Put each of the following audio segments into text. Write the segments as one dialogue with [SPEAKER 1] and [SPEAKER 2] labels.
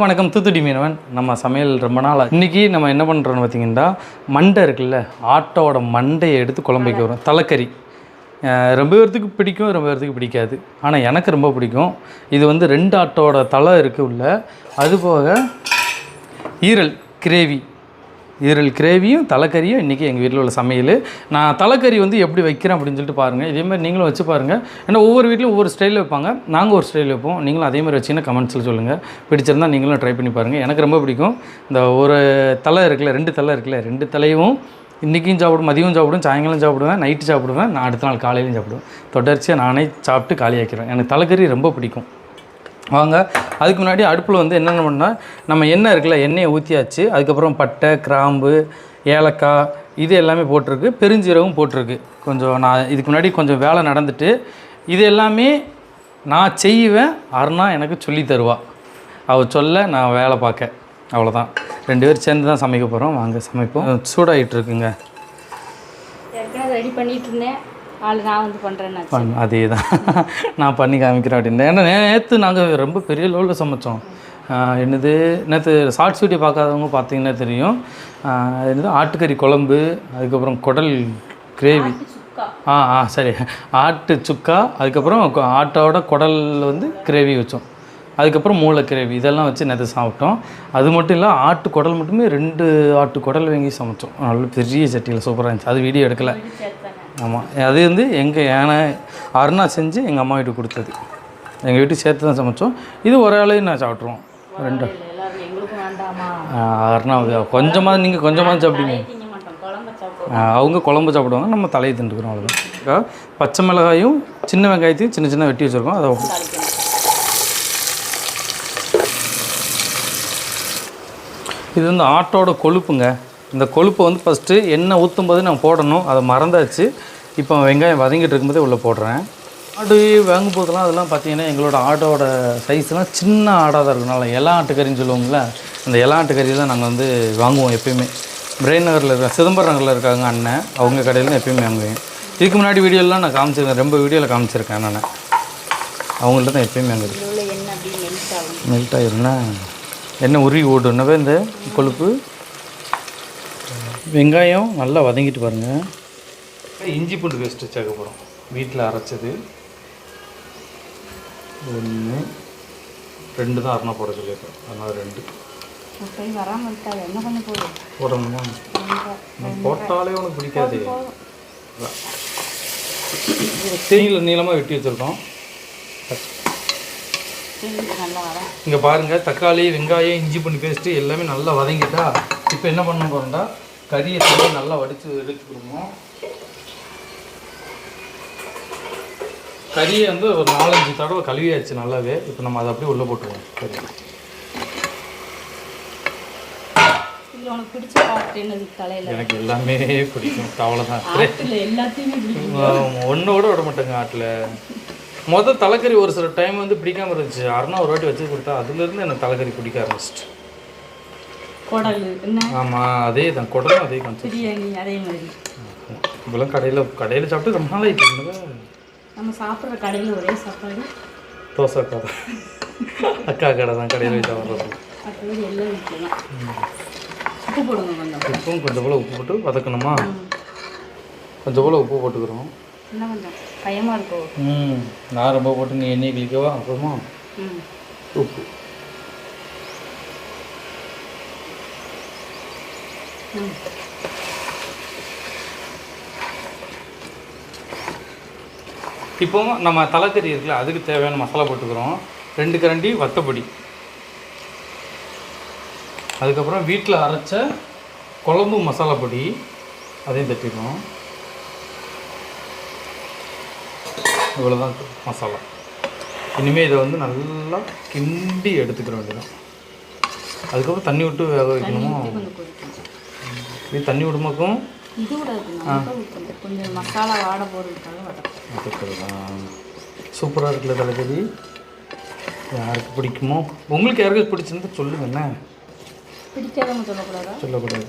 [SPEAKER 1] வணக்கம். தூத்துடி மீனவன். நம்ம சமையல் ரொம்ப நாள் இன்றைக்கி நம்ம என்ன பண்ணுறோம்னு பார்த்தீங்கன்னா மண்டை இருக்குல்ல ஆட்டோட மண்டையை எடுத்து குழம்பைக்கு வரும். தலைக்கறி. ரொம்ப பேர்த்துக்கு பிடிக்கும் ரொம்ப பேர்த்துக்கு பிடிக்காது. ஆனால் எனக்கு ரொம்ப பிடிக்கும். இது வந்து ரெண்டு ஆட்டோட தலை இருக்குது உள்ள. அதுபோக ஈரல் கிரேவி. ஈரல் கிரேவியும் தலைக்கறியும் இன்றைக்கி எங்கள் வீட்டில் உள்ள சமையல். நான் தலைக்கறி வந்து எப்படி வைக்கிறேன் அப்படின்னு சொல்லிட்டு பாருங்கள் இதே மாதிரி நீங்களும் வச்சு பாருங்கள் ஏன்னா ஒவ்வொரு வீட்லையும் ஒவ்வொரு ஸ்டைலில் வைப்பாங்க. நாங்கள் ஒரு ஸ்டைலில் வைப்போம். நீங்களும் அதே மாதிரி வச்சிங்கன்னா கமெண்ட்ஸில் சொல்லுங்கள் பிடிச்சிருந்தா நீங்களும் ட்ரை பண்ணி பாருங்கள் எனக்கு ரொம்ப பிடிக்கும். இந்த ஒரு தலை இருக்குல்ல ரெண்டு தலை இருக்குல்ல ரெண்டு தலையும் இன்றைக்கும் சாப்பிடும் மதியம் சாப்பிடும் சாயங்காலம் சாப்பிடுவேன் நைட்டு சாப்பிடுவேன் நான் அடுத்த நாள் காலையிலையும் சாப்பிடுவேன். தொடர்ச்சியாக நானே சாப்பிட்டு காலியாக்கிறேன். எனக்கு தலைக்கறி ரொம்ப பிடிக்கும். வாங்க அதுக்கு முன்னாடி அடுப்பில் வந்து என்னென்ன பண்ணால் நம்ம எண்ணெய் இருக்குல்ல எண்ணெயை ஊற்றியாச்சு அதுக்கப்புறம் பட்டை கிராம்பு ஏலக்காய் இது எல்லாமே போட்டிருக்கு. பெருஞ்சீரகம் போட்டிருக்கு. கொஞ்சம் நான் இதுக்கு முன்னாடி கொஞ்சம் வேலை நடந்துட்டு இது எல்லாமே நான் செய்வேன். அருணா எனக்கு சொல்லி தருவா. அவள் சொல்ல நான் வேலை பார்க்க. அவ்வளோதான் ரெண்டு பேரும் சேர்ந்து தான் சமைக்க போகிறோம் வாங்க சமைப்போம். சூடாகிட்டு இருக்குங்க.
[SPEAKER 2] ரெடி பண்ணிட்டு இருந்தேன். ஆள் நான் வந்து பண்ணுறேன்னு
[SPEAKER 1] பண் அதே தான் நான் பண்ணி காமிக்கிறேன் அப்படின்னு ஏன்னா நேற்று நாங்கள் ரொம்ப பெரிய லெவலில் சமைச்சோம். என்னது நேற்று ஷார்ட்ஸ் வீடியோ பார்க்காதவங்க பார்த்தீங்கன்னா தெரியும். என்னது ஆட்டுக்கறி குழம்பு அதுக்கப்புறம் குடல் கிரேவி ஆ ஆ சரி. ஆட்டு சுக்கா அதுக்கப்புறம் ஆட்டோட குடல் வந்து கிரேவி வச்சோம். அதுக்கப்புறம் மூளை கிரேவி இதெல்லாம் வச்சு நேற்று சாப்பிட்டோம். அது மட்டும் இல்லை ஆட்டு குடல் மட்டுமே ரெண்டு ஆட்டு குடல் வாங்கி சமைச்சோம். நல்ல பெரிய சட்டியில் சூப்பராக இருந்துச்சு. அது வீடியோ எடுக்கலை. ஆமாம் அது வந்து எங்கள் யானை அருணா செஞ்சு எங்கள் அம்மா வீட்டுக்கு கொடுத்தது. எங்கள் வீட்டுக்கு சேர்த்து தான் சமைச்சோம். இது ஒரு ஆளையும் நான் சாப்பிட்ருவோம் ரெண்டு.
[SPEAKER 2] இல்லை எல்லாரும் எங்களுக்கும் வேண்டாமா
[SPEAKER 1] அருணா கொஞ்சமாக நீங்கள் கொஞ்சமாக சாப்பிடுங்க அவங்க குழம்பு சாப்பிடுவாங்க. நம்ம தலையை தின்றுக்கிறோம் அவ்வளோதான் பச்சை மிளகாயும் சின்ன வெங்காயத்தையும் சின்ன சின்ன வெட்டி வச்சுருக்கோம். அதை இது வந்து ஆட்டோட கொழுப்புங்க. இந்த கொழுப்பை வந்து ஃபஸ்ட்டு எண்ணெய் ஊற்றும் போது நான் போடணும். அதை மறந்தாச்சு. இப்போ வெங்காயம் வதங்கிட்டு இருக்கும்போதே உள்ளே போடுறேன். ஆடு வாங்கும் போதெல்லாம் அதெல்லாம் பார்த்தீங்கன்னா எங்களோட ஆட்டோட சைஸ்லாம் சின்ன ஆடாக தான் இருக்கனால இளா ஆட்டுக்கறின்னு சொல்லுவோம்ல அந்த இளா ஆட்டுக்கறி தான் நாங்கள் வந்து வாங்குவோம் எப்பயுமே. பிரெயின் நகரில் இருக்க சிதம்பரம் நகரில் இருக்காங்க அண்ணன் அவங்க கடையில் எப்பயுமே வாங்குவேன். இதுக்கு முன்னாடி வீடியோலாம் நான் காமிச்சிருக்கேன் ரொம்ப வீடியோவில் காமிச்சிருக்கேன் நான். அவங்கள்ட்ட தான் எப்பயுமே வாங்குது
[SPEAKER 2] மெல்ட்
[SPEAKER 1] ஆயிரும்னா எண்ணெய் உருகி ஓடுனவே இந்த கொழுப்பு வெங்காயம் நல்லா வதங்கிட்டு பாருங்க. இஞ்சி பூண்டு பேஸ்ட்டு சேர்க்க போகிறோம் வீட்டில் அரைச்சது. ஒன்று ரெண்டு தான் அரணா போட சொல்லியிருக்கேன். அதனால் ரெண்டு. போடணுமா? நான் போட்டாலே உனக்கு பிடிக்காது. தேயில நீளமாக வெட்டி வச்சுருக்கோம். இங்கே பாருங்கள் தக்காளி வெங்காயம் இஞ்சி பூண்டு பேஸ்ட்டு எல்லாமே நல்லா வதங்கிட்டா இப்போ என்ன பண்ண போகிறோம்டா கறியை தண்ணி நல்லா வடித்து எடுத்துக்கிடுவோம் கறியை வந்து ஒரு நாலஞ்சு தடவை கழுவியாச்சு நல்லாவே. இப்போ நம்ம அதை அப்படியே உள்ளே போட்டுருவோம். கறி. எனக்கு எல்லாமே பிடிக்கும்.
[SPEAKER 2] ஆட்டில் எல்லாத்தையுமே பிடிக்கும்.
[SPEAKER 1] ஒன்றோட விட மாட்டேங்க ஆட்டில். மொதல் தலைக்கறி ஒரு சில டைம் வந்து பிடிக்காம இருந்துச்சு. ஒரு வாட்டி வச்சு கொடுத்தா அதுலேருந்து எனக்கு தலைக்கறி பிடிக்க ஆரம்பிச்சிட்டு.
[SPEAKER 2] குடல் என்ன?
[SPEAKER 1] ஆமாம் அதே தான் குடலும் அதே கான்செப்ட்
[SPEAKER 2] பிரியாணி அதே மாதிரி.
[SPEAKER 1] இப்போலாம் கடையில் கடையில் சாப்பிட்டு ரொம்ப நாள் ஆயிட்டு
[SPEAKER 2] நம்ம சாப்பிட்ற கடையில் ஒரே சாப்பாடு.
[SPEAKER 1] தோசை தான் அக்கா கடை தான் கடையில் போய் சாப்பிட்றது.
[SPEAKER 2] மற்றபடி எல்லாம் வீட்டில் தான். உப்பு போடுங்க கொஞ்சம்
[SPEAKER 1] உப்பும் கொஞ்சம் போல் உப்பு போட்டு வதக்கணுமா? கொஞ்சம் போல் உப்பு போட்டுக்கிறோம்.
[SPEAKER 2] என்ன கொஞ்சம் பயமாக இருக்கும்
[SPEAKER 1] ம் நான் ரொம்ப போட்டு நீ எண்ணெய் கிளிக்கவா அப்புறமா உப்பு.
[SPEAKER 2] இப்போவும்
[SPEAKER 1] இப்போ நம்ம தலைக்கறி இருக்குல்ல அதுக்கு தேவையான மசாலா போட்டுக்கிறோம். ரெண்டு கரண்டி வத்தப்பொடி. அதுக்கப்புறம் வீட்டில் அரைச்ச குழம்பு மசாலா பொடி அதையும் தட்டிடுவோம் இவ்வளோதான் மசாலா. இனிமேல் இதை வந்து நல்லா கிண்டி எடுத்துக்கிற வேண்டியதான் அதுக்கப்புறம் தண்ணி விட்டு வேக வைக்கணுமோ? இது தண்ணி விடுமாக்கும்
[SPEAKER 2] இது விடாது கொஞ்சம் மசாலா வாட போடுறதுக்காக வதக்கும்
[SPEAKER 1] சூப்பராக இருக்குல்ல தலைக்கறி யாருக்கு பிடிக்குமோ? உங்களுக்கு யாருக்கும் பிடிச்சிருந்தா சொல்லுங்க என்ன?
[SPEAKER 2] பிடிக்காதவங்க சொல்லக்கூடாதா?
[SPEAKER 1] சொல்லக்கூடாது.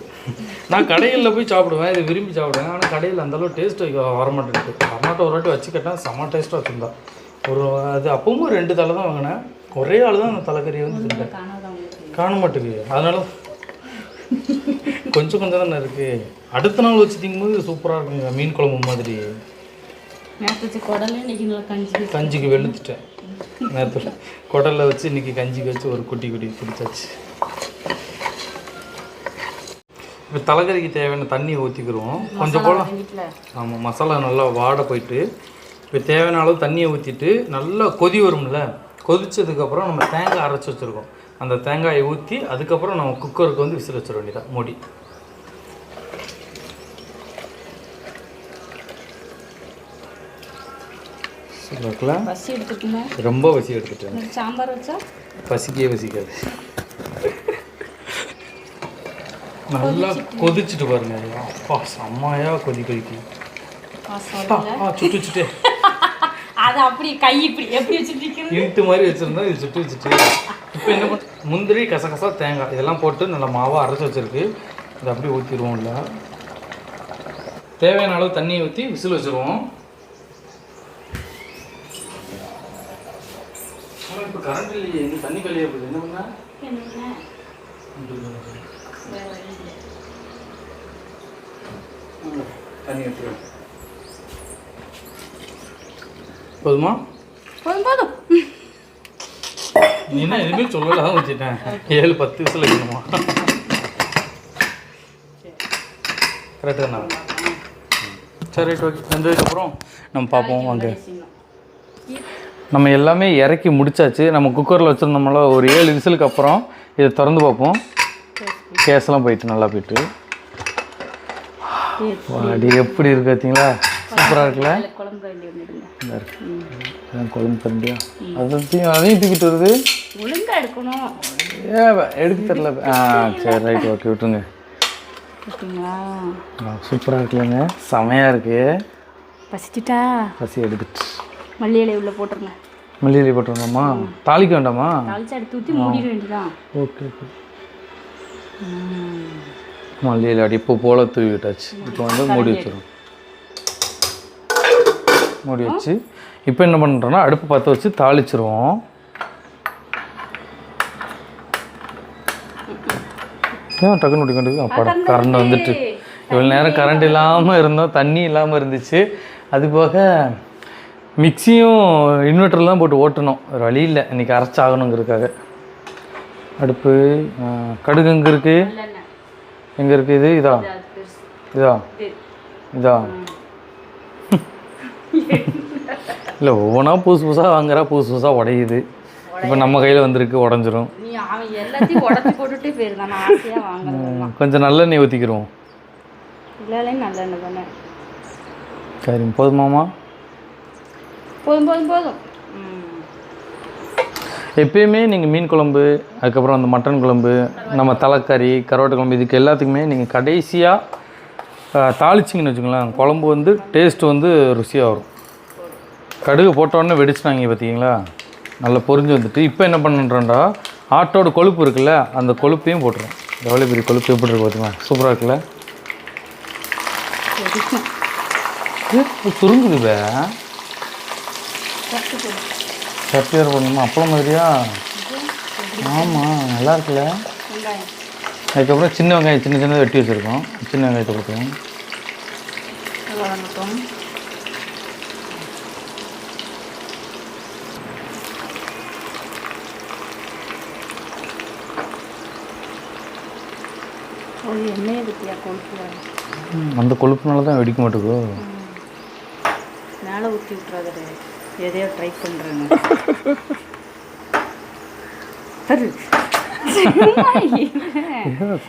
[SPEAKER 1] நான் கடைகளில் போய் சாப்பிடுவேன். இது விரும்பி சாப்பிடுவேன். ஆனால் கடையில் அந்தளவு டேஸ்ட் வர மாட்டேங்குது. கர்நாட்டக ஒரு வாட்டி வச்சுக்கிட்டேன். செம்ம டேஸ்ட்டாக வச்சுருந்தா. ஒரு அது அப்பவும் ரெண்டு தலை தான் வாங்கினேன். ஒரே ஆள் தான் அந்த தலைக்கறியை வந்து காண மாட்டேங்குது. அதனால கொஞ்சம் கொஞ்சம் தானே இருக்கு. அடுத்த நாள் வச்சு திங்கும்போது சூப்பராக இருக்குங்க மீன் குழம்பு மாதிரி. கஞ்சிக்கு வெளுத்துட்டேன். நேற்று குடலில் வச்சு இன்னைக்கு கஞ்சிக்கு வச்சு ஒரு குட்டி குட்டி குடிச்சாச்சு. இப்போ தலைக்கறிக்கு தேவையான தண்ணி ஊற்றிக்கிறோம் கொஞ்சம் போல ஆமாம் மசாலா நல்லா வாட போயிட்டு இப்போ தேவையான அளவு தண்ணியை ஊற்றிட்டு நல்லா கொதி வரும்ல கொதிச்சதுக்கப்புறம் நம்ம தேங்காய் அரைச்சி வச்சுருக்கோம். அந்த தேங்காயை ஊற்றி அதுக்கப்புறம் நம்ம குக்கருக்கு வந்து விசில் வச்சிட வேண்டியதான் மூடி. இருக்குல்ல
[SPEAKER 2] பசி எடுத்துக்குமா?
[SPEAKER 1] ரொம்ப பசி எடுத்துட்டேன்.
[SPEAKER 2] சாம்பார் வச்சா?
[SPEAKER 1] பசிக்கவே பசிக்காது. நல்லா கொதிச்சுட்டு. பாருங்க. அப்பா செம்மையா கொதி கொதிக்கு சுட்டு வச்சுட்டு
[SPEAKER 2] அது அப்படி கை இப்படி எப்படி வச்சுட்டு
[SPEAKER 1] இன்ட்டு மாதிரி வச்சுருந்தா இது சுட்டு வச்சுட்டு. இப்போ என்ன பண்ண முந்திரி கசகசா தேங்காய் இதெல்லாம் போட்டு நல்லா மாவாக அரைச்சி வச்சிருக்கு. இதை அப்படியே ஊற்றிடுவோம்ல தேவையான அளவு தண்ணியை ஊற்றி விசில் வச்சுருவோம். ஆனால் இப்போ கரண்ட் இல்லையே எங்க தண்ணி கழியா போகுது. என்ன பண்ண. தண்ணி எடுத்து போதுமா?
[SPEAKER 2] போதும் போதும்.
[SPEAKER 1] நீ என்ன எதுவுமே சொல்லல தான் வச்சுட்டேன். ஏழு பத்து விசில் வைக்கணுமா கரெக்டு தானே? சரி ரைட் ஓகே. வந்ததுக்கப்புறம் நம்ம பார்ப்போம் வாங்க. நம்ம எல்லாமே இறக்கி முடிச்சாச்சு. நம்ம குக்கரில் வச்சுருந்தோம்ல ஒரு ஏழு விசிலுக்கு அப்புறம் இதை திறந்து பார்ப்போம். கேஸ்லாம் போயிட்டு நல்லா போயிட்டு. வாடி எப்படி இருக்கு பார்த்தீங்களா? சூப்பராக இருக்குல்ல?
[SPEAKER 2] குழம்பு
[SPEAKER 1] தண்டியா அதையும் அதையும் தூக்கிட்டு வருது. ஏ எடுக்க தெரில. ஆ சரி ரைட் ஓகே விட்டுருங்க. சூப்பராக இருக்குல்லங்க. செமையாக இருக்கு.
[SPEAKER 2] பசிச்சுட்டா?
[SPEAKER 1] பசி எடுத்துட்டு.
[SPEAKER 2] மல்லி இலை உள்ள போட்டுருங்க.
[SPEAKER 1] மல்லிகை போட்டுருந்தோமா? தாளிக்க வேண்டாமா?
[SPEAKER 2] தாளிச்சு எடுத்து ஊற்றி மூடிட வேண்டியதான்
[SPEAKER 1] ஓகே ஓகே. மல்லியில் அடி இப்போ போல தூவி விட்டாச்சு. இப்போ வந்து மூடி வச்சிடும் மூடி வச்சு இப்போ என்ன பண்ணுறோன்னா அடுப்பு பற்ற வச்சு தாளிச்சிருவோம். ஏன் டக்குன்னு முடிக்க அப்பாடா கரண்ட் வந்துட்டு இவ்வளோ நேரம் கரண்ட் இல்லாமல் இருந்தோம் தண்ணி இல்லாமல் இருந்துச்சு. அது போக மிக்சியும் இன்வெர்ட்டரில் தான் போட்டு ஓட்டணும். ஒரு வழி இல்லை. இன்றைக்கி அரைச்சாகணுங்கிறதுக்காக. அடுப்பு கடுகு எங்கே இருக்குது எங்கே இருக்குது இது? இதா? இதா?
[SPEAKER 2] இது?
[SPEAKER 1] இல்லை ஒவ்வொன்றா புதுசு புதுசாக வாங்குறா புதுசு புதுசாக உடையுது. இப்போ நம்ம கையில் வந்திருக்கு உடஞ்சிரும். கொஞ்சம் நல்லெண்ணெய் ஊற்றிக்கிறோம் போதுமாமா
[SPEAKER 2] போதும் போதும் போதும்.
[SPEAKER 1] எப்பயுமே நீங்கள் மீன் குழம்பு அதுக்கப்புறம் அந்த மட்டன் குழம்பு நம்ம தலைக்கறி கருவாட்டு குழம்பு இதுக்கு எல்லாத்துக்குமே நீங்கள் கடைசியாக தாளிச்சிங்கன்னு வச்சுக்கோங்களேன். குழம்பு வந்து டேஸ்ட் வந்து ருசியாக வரும். கடுகு போட்ட உடனே வெடிச்சிட்டாங்க பார்த்தீங்களா நல்லா பொரிஞ்சு வந்துட்டு இப்போ என்ன பண்ணுறோம்டா ஆட்டோட கொழுப்பு இருக்குல்ல அந்த கொழுப்பையும் போட்டுரும் எவ்வளோ பெரிய கொழுப்பு எப்படி இருக்கு பார்த்தீங்களா சூப்பராக இருக்குல்ல? சுருங்குது வே
[SPEAKER 2] சத்து
[SPEAKER 1] சட்டி பண்ணணுமா அப்பளம் மாதிரியா? ஆமாம் நல்லா இருக்குல்ல அதுக்கப்புறம் சின்ன வெங்காயம் சின்ன சின்னதாக வெட்டி வச்சுருக்கோம். சின்ன வெங்காயத்தை
[SPEAKER 2] கொடுக்கும்
[SPEAKER 1] அந்த கொழுப்புனால தான் வெடிக்க மாட்டேங்கோ.
[SPEAKER 2] மேலே ஊற்றி விட்றாதே எதையோ ட்ரை பண்ணுறேன்னு தரு.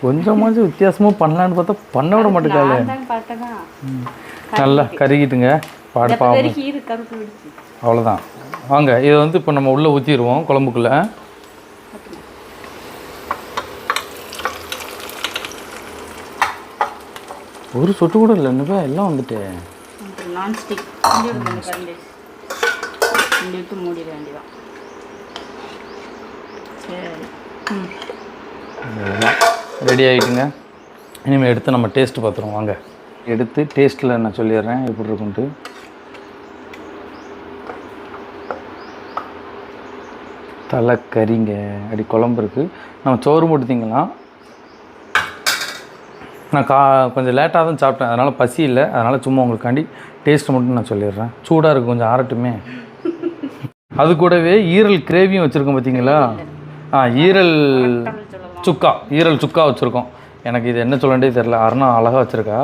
[SPEAKER 1] கொஞ்சமாச்சும் வித்தியாசமாக பண்ணலான்னு பார்த்தா பண்ண விட மாட்டேங்கால
[SPEAKER 2] நான் தான் பார்த்தேனா.
[SPEAKER 1] நல்லா கருகிட்டுங்க. பாடு பாவம். அவ்வளோதான் வாங்க இதை வந்து இப்போ நம்ம உள்ளே ஊற்றிடுவோம் குழம்புக்குள்ளே. ஒரு சொட்டு கூட இல்லை என்னப்பா? எல்லாம் வந்துட்டு.
[SPEAKER 2] நான்ஸ்டிக் இங்கே விட்டு மூடிட வேண்டியதான் சரி. ம்.
[SPEAKER 1] ரெடி ஆகிட்டுங்க இனிமேல் எடுத்து நம்ம டேஸ்ட் பார்த்துருவோம் வாங்க. எடுத்து டேஸ்ட்டில் நான் சொல்லிடுறேன். எப்படி இருக்குன்ட்டு. தலைக்கறிங்க. அப்படி குழம்பு இருக்குது நம்ம சோறு மட்டும் திங்கலாம். நான் கா கொஞ்சம் லேட்டாக தான் சாப்பிட்டேன். அதனால் பசி இல்லை. அதனால் சும்மா உங்களுக்காண்டி டேஸ்ட் மட்டும் நான் சொல்லிடுறேன். சூடாக இருக்குது கொஞ்சம் ஆறட்டுமே. அது கூடவே ஈரல் கிரேவியும் வச்சுருக்கோம் பார்த்தீங்களா ஆ ஈரல் சுக்கா ஈரல் சுக்கா வச்சுருக்கோம். எனக்கு இது என்ன சொல்லண்டே தெரில அருணா அழகாக வச்சுருக்கா.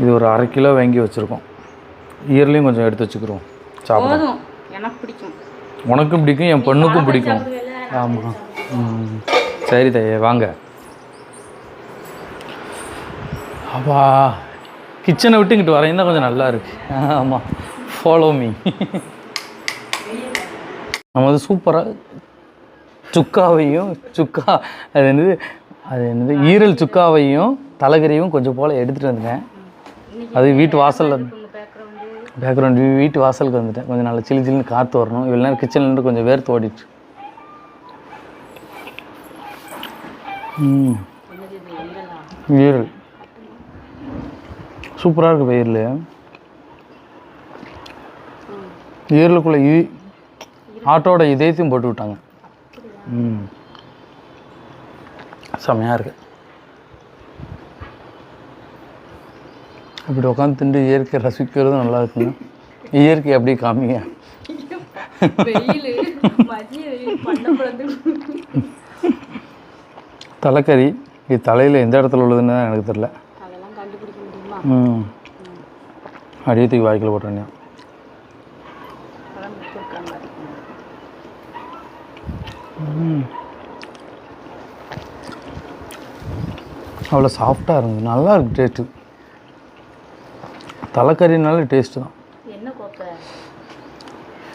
[SPEAKER 1] இது ஒரு அரை கிலோ வாங்கி வச்சுருக்கோம். ஈரலையும் கொஞ்சம் எடுத்து வச்சுக்கிறோம் சாப்பிட
[SPEAKER 2] போதும். எனக்கு பிடிக்கும்.
[SPEAKER 1] உனக்கும் பிடிக்கும் என் பொண்ணுக்கும் பிடிக்கும். ஆமாம் ம். சரி தையே வாங்க. அப்பா கிச்சனை விட்டு இங்கிட்டு வரையும் தான் கொஞ்சம் நல்லா இருக்கு. ஆமாம் ஃபாலோ மீ நம்ம வந்து சூப்பராக சுக்காவையும் சுக்கா அது என்னது? அது என்னது? ஈரல் சுக்காவையும் தலைகறியும் கொஞ்சம் போல் எடுத்துகிட்டு வந்துட்டேன். அது வீட்டு வாசலில்
[SPEAKER 2] பேக்ரவுண்டு
[SPEAKER 1] வீட்டு வாசலுக்கு வந்துட்டேன். கொஞ்சம் நல்லா சில்லு சில்லுன்னு காற்று வரணும். இவ்வளோ நேரம் கிச்சனில் இருந்து கொஞ்சம் வேர்த்து ஓடிட்டு. ஈரல். சூப்பராக இருக்குது பயிரில். ஈரலுக்குள்ளே ஈ ஆட்டோட இதயத்தையும் போட்டு விட்டாங்க. ம். செமையாக இருக்கு. அப்படி உட்காந்து திண்டு இயற்கை ரசிக்கிறது நல்லா இருக்குங்க. இயற்கை அப்படியே காமிங்க. தலைக்கறி இது தலையில் எந்த இடத்துல உள்ளதுன்னு தான் எனக்கு தெரில ம். அடியே தூக்கி வாய்க்கில் போட்டுறேன்
[SPEAKER 2] அதெல்லாம் வச்சிருக்க மாதிரி
[SPEAKER 1] அவ்வளோ சாஃப்டாக இருந்தது. நல்லா இருக்கு டேஸ்ட்டு தலைக்கறினால டேஸ்ட்டு தான்.
[SPEAKER 2] என்ன கோப்பை?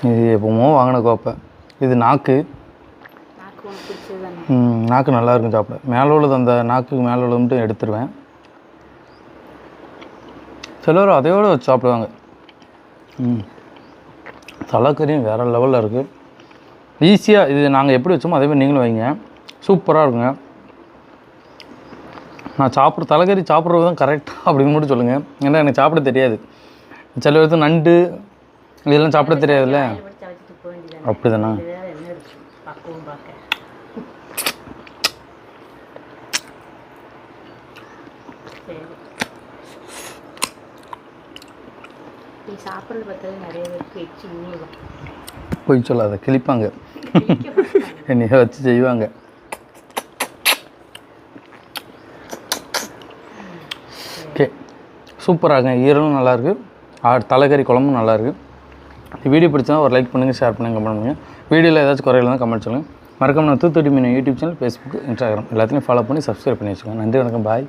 [SPEAKER 1] இது எப்போமோ வாங்கின கோப்பை. இது நாக்கு.
[SPEAKER 2] நாக்கு
[SPEAKER 1] நல்லா இருக்கும் சாப்பிட. மேலே உள்ளது அந்த நாக்குக்கு மேலே உள்ளது மட்டும் எடுத்துருவேன். சிலர் அதையோடு வச்சு சாப்பிடுவாங்க. ம். தலைக்கறியும் வேறு லெவலில் இருக்குது ஈஸியாக இது நாங்கள் எப்படி வச்சோமோ அதே மாதிரி நீங்களும் வைங்க. சூப்பராக இருக்குங்க. நான் சாப்பிட்ற தலைகறி சாப்பிட்றது தான் கரெக்டாக அப்படின்னு மட்டும் சொல்லுங்கள் ஏன்னா எனக்கு சாப்பிட தெரியாது. சில பேருக்கு நண்டு இதெல்லாம் சாப்பிட தெரியாதுல்ல.
[SPEAKER 2] படிச்சா
[SPEAKER 1] அப்படி தானே
[SPEAKER 2] சாப்பிட்றது பார்த்தாலே நிறைய பேருக்கு எச்சி
[SPEAKER 1] போய் சொல்லாத கிழிப்பாங்க. என்னைய வச்சு செய்வாங்க. ஓகே. சூப்பராக ஈரலும் நல்லாயிருக்கு தலைக்கறி குழம்பும் நல்லாயிருக்கு இந்த வீடியோ பிடிச்சா ஒரு லைக் பண்ணுங்கள் ஷேர் பண்ணுங்கள் கமெண்ட் பண்ணுங்கள் வீடியோவில் ஏதாச்சும் குறையில தான் கமெண்ட் சொல்லுங்கள் மறக்காம நான் தூத்துக்குடி மீன் யூடியூப் சேனல் ஃபேஸ்புக் இன்ஸ்டாகிராம் எல்லாத்தையும் ஃபாலோ பண்ணி சப்ஸ்கிரைப் பண்ணி வச்சுக்கோங்க. நன்றி வணக்கம் பாய்